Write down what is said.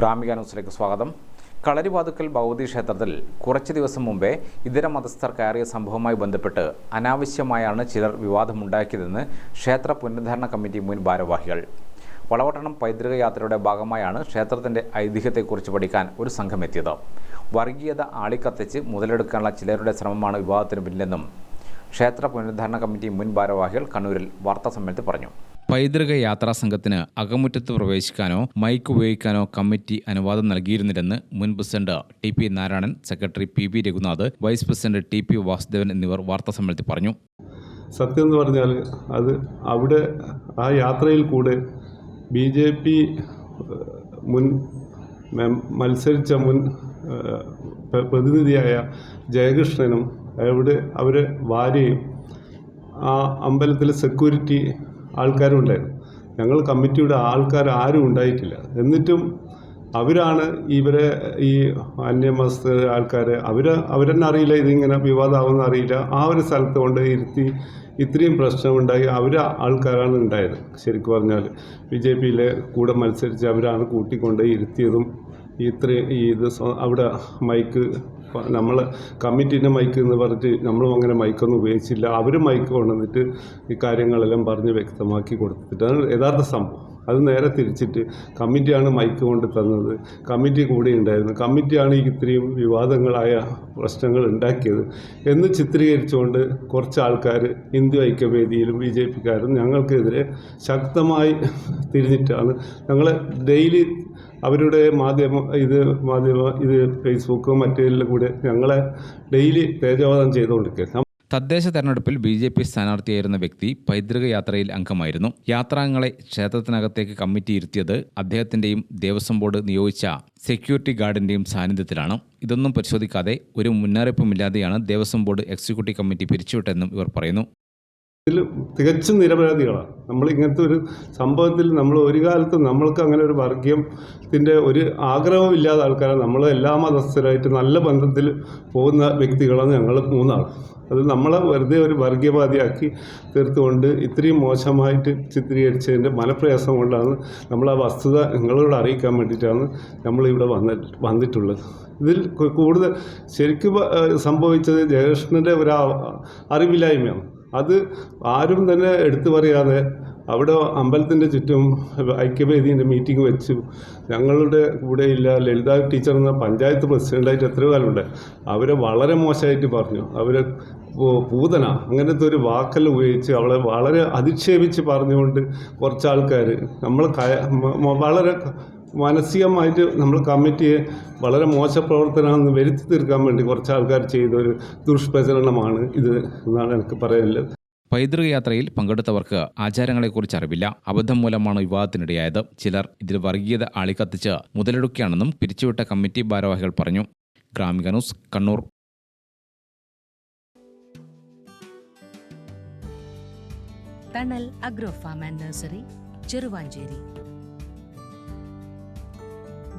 ഗ്രാമിക ന്യൂസിലേക്ക് സ്വാഗതം. കളരിവാതുക്കൽ ഭഗവതി ക്ഷേത്രത്തിൽ കുറച്ച് ദിവസം മുമ്പേ ഇതര മതസ്ഥർ കയറിയ സംഭവവുമായി ബന്ധപ്പെട്ട് അനാവശ്യമായാണ് ചിലർ വിവാദമുണ്ടാക്കിയതെന്ന് ക്ഷേത്ര പുനരുദ്ധാരണ കമ്മിറ്റി മുൻ ഭാരവാഹികൾ. വളവട്ടണം പൈതൃക യാത്രയുടെ ഭാഗമായാണ് ക്ഷേത്രത്തിന്റെ ഐതിഹ്യത്തെക്കുറിച്ച് പഠിക്കാൻ ഒരു സംഘം എത്തിയത്. വർഗീയത ആളിക്കത്തിച്ച് മുതലെടുക്കാനുള്ള ചിലരുടെ ശ്രമമാണ് വിവാദത്തിന് പിന്നിലെന്നും ക്ഷേത്ര പുനരുദ്ധാരണ കമ്മിറ്റി മുൻ ഭാരവാഹികൾ കണ്ണൂരിൽ വാർത്താസമ്മേളനത്തിൽ പറഞ്ഞു. പൈതൃക യാത്രാ സംഘത്തിന് അകമുറ്റത്ത് പ്രവേശിക്കാനോ മൈക്ക് ഉപയോഗിക്കാനോ കമ്മിറ്റി അനുവാദം നൽകിയിരുന്നില്ലെന്ന് മുൻ president T P Narayanan secretary P V Raghunath vice president T P Vasudevan എന്നിവർ വാർത്താസമ്മേളനത്തിൽ പറഞ്ഞു. സത്യം എന്ന് പറഞ്ഞാൽ അത് അവിടെ ആ യാത്രയിൽ കൂടെ ബി ജെ പി മുൻ മത്സരിച്ച മുൻ പ്രതിനിധിയായ ജയകൃഷ്ണനും അവിടെ അവരെ ഭാര്യയും ആ അമ്പലത്തിലെ സെക്യൂരിറ്റി ആൾക്കാരും ഉണ്ടായിരുന്നു ഞങ്ങൾ കമ്മിറ്റിയുടെ ആൾക്കാർ ആരും ഉണ്ടായിട്ടില്ല. എന്നിട്ടും അവരാണ് ഇവരെ ഈ അന്യമതസ്ഥ ആൾക്കാർ അവർ അവരെന്നെ അറിയില്ല ഇതിങ്ങനെ വിവാദമാവുമെന്ന് അറിയില്ല. ആ ഒരു സ്ഥലത്ത് കൊണ്ട് ഇരുത്തി ഇത്രയും പ്രശ്നമുണ്ടായി. അവർ ആൾക്കാരാണ് ഉണ്ടായത് ശരിക്കും പറഞ്ഞാൽ ബി ജെ പിയിലെ കൂടെ മത്സരിച്ച് അവരാണ് കൂട്ടിക്കൊണ്ട് ഇരുത്തിയതും ഈ ഇത് അവിടെ മൈക്ക് നമ്മൾ കമ്മിറ്റീന്റെ മൈക്ക് എന്ന് പറഞ്ഞ് നമ്മളും അങ്ങനെ മൈക്കൊന്നും ഉപയോഗിച്ചില്ല. അവർ മൈക്ക് കൊണ്ടുവന്നിട്ട് ഈ കാര്യങ്ങളെല്ലാം പറഞ്ഞ് വ്യക്തമാക്കി കൊടുത്തിട്ട് അത് യഥാർത്ഥ സംഭവം. അത് നേരെ തിരിച്ചിട്ട് കമ്മിറ്റിയാണ് മൈക്ക് കൊണ്ട് തന്നത്. കമ്മിറ്റി കൂടി ഉണ്ടായിരുന്നു. കമ്മിറ്റിയാണ് ഈ ഇത്രയും വിവാദങ്ങളായ പ്രശ്നങ്ങൾ ഉണ്ടാക്കിയത്. എന്ന് ചിത്രീകരിച്ചുകൊണ്ട് കുറച്ച് ആൾക്കാർ ഹിന്ദു ഐക്യവേദിയിലും ബി ജെ പിക്കാരും ഞങ്ങൾക്കെതിരെ ശക്തമായി തിരിഞ്ഞിട്ടാണ് ഞങ്ങൾ ഡെയിലി അവരുടെ മാധ്യമ ഇത് മാധ്യമ ഇത് ഫേസ്ബുക്കും മറ്റേതിലും കൂടെ ഞങ്ങളെ ഡെയിലി തേജോവധം ചെയ്തുകൊണ്ടിരിക്കുക തദ്ദേശ തെരഞ്ഞെടുപ്പിൽ ബി ജെ പി സ്ഥാനാർത്ഥിയായിരുന്ന വ്യക്തി പൈതൃക യാത്രയിൽ അംഗമായിരുന്നു. യാത്രാംഗങ്ങളെ ക്ഷേത്രത്തിനകത്തേക്ക് കമ്മിറ്റി ഇരുത്തിയത് അദ്ദേഹത്തിന്റെയും ദേവസ്വം ബോർഡ് നിയോഗിച്ച സെക്യൂരിറ്റി ഗാർഡിന്റെയും സാന്നിധ്യത്തിലാണ്. ഇതൊന്നും പരിശോധിക്കാതെ ഒരു മുന്നറിയിപ്പുമില്ലാതെയാണ് ദേവസ്വം ബോർഡ് എക്സിക്യൂട്ടീവ് കമ്മിറ്റി പിരിച്ചുവിട്ടതെന്നും ഇവർ പറയുന്നു. ഇതിൽ തികച്ചും നിരപരാധികളാണ്. നമ്മൾ ഇങ്ങനത്തെ ഒരു സംഭവത്തിൽ നമ്മൾ ഒരു കാലത്ത് നമ്മൾക്ക് അങ്ങനെ ഒരു വർഗീയത്തിന്റെ ഒരു ആഗ്രഹവും ഇല്ലാത്ത ആൾക്കാരാണ്. നമ്മൾ എല്ലാ മതസ്ഥരായിട്ട് നല്ല ബന്ധത്തിൽ പോകുന്ന വ്യക്തികളാണ് ഞങ്ങൾ മൂന്നാൾ. അത് നമ്മളെ വെറുതെ ഒരു വർഗീയവാദിയാക്കി തീർത്തുകൊണ്ട് ഇത്രയും മോശമായിട്ട് ചിത്രീകരിച്ചതിന്റെ മനപ്രയാസം കൊണ്ടാണ് നമ്മൾ ആ വസ്തുത നിങ്ങളോട് അറിയിക്കാൻ വേണ്ടിയിട്ടാണ് നമ്മളിവിടെ വന്ന വന്നിട്ടുള്ളത്. ഇതിൽ കൂടുതൽ ശരിക്കും സംഭവിച്ചത് ജയകൃഷ്ണന്റെ ഒരു അറിവില്ലായ്മയാണ്. അത് ആരും തന്നെ എടുത്തു പറയാതെ അവിടെ അമ്പലത്തിന്റെ ചുറ്റും ഐക്യവേദീന്റെ മീറ്റിംഗ് വെച്ചു. ഞങ്ങളുടെ കൂടെ കൂടെയില്ല ലളിത ടീച്ചർ എന്ന പഞ്ചായത്ത് പ്രസിഡന്റായിട്ട് എത്രയോ കാലമുണ്ട്. അവരെ വളരെ മോശമായിട്ട് പറഞ്ഞു. അവരെ പൂതന അങ്ങനത്തെ ഒരു വാക്കെല്ലാം ഉപയോഗിച്ച് അവളെ വളരെ അധിക്ഷേപിച്ച് പറഞ്ഞുകൊണ്ട് കുറച്ച് ആൾക്കാർ നമ്മൾ വളരെ മാനസികമായിട്ട് നമ്മൾ കമ്മിറ്റിയെ വളരെ മോശ പ്രവർത്തനമെന്ന് വരുത്തി തീർക്കാൻ വേണ്ടി കുറച്ച് ആൾക്കാർ ചെയ്ത ഒരു ദുഷ്പ്രചരണമാണ് ഇത് എന്നാണ് എനിക്ക് പറയാനുള്ളത്. പൈതൃക യാത്രയിൽ പങ്കെടുത്തവർക്ക് ആചാരങ്ങളെക്കുറിച്ച് അറിവില്ല. അബദ്ധം മൂലമാണ് വിവാദത്തിനിടയായത് ചിലർ ഇതിൽ വർഗീയത ആളിക്കത്തിച്ച് മുതലെടുക്കുകയാണെന്നും പിരിച്ചുവിട്ട കമ്മിറ്റി ഭാരവാഹികൾ പറഞ്ഞു. Gramika news Kannur. Thanal agro farm and nursery Cheruvanchery.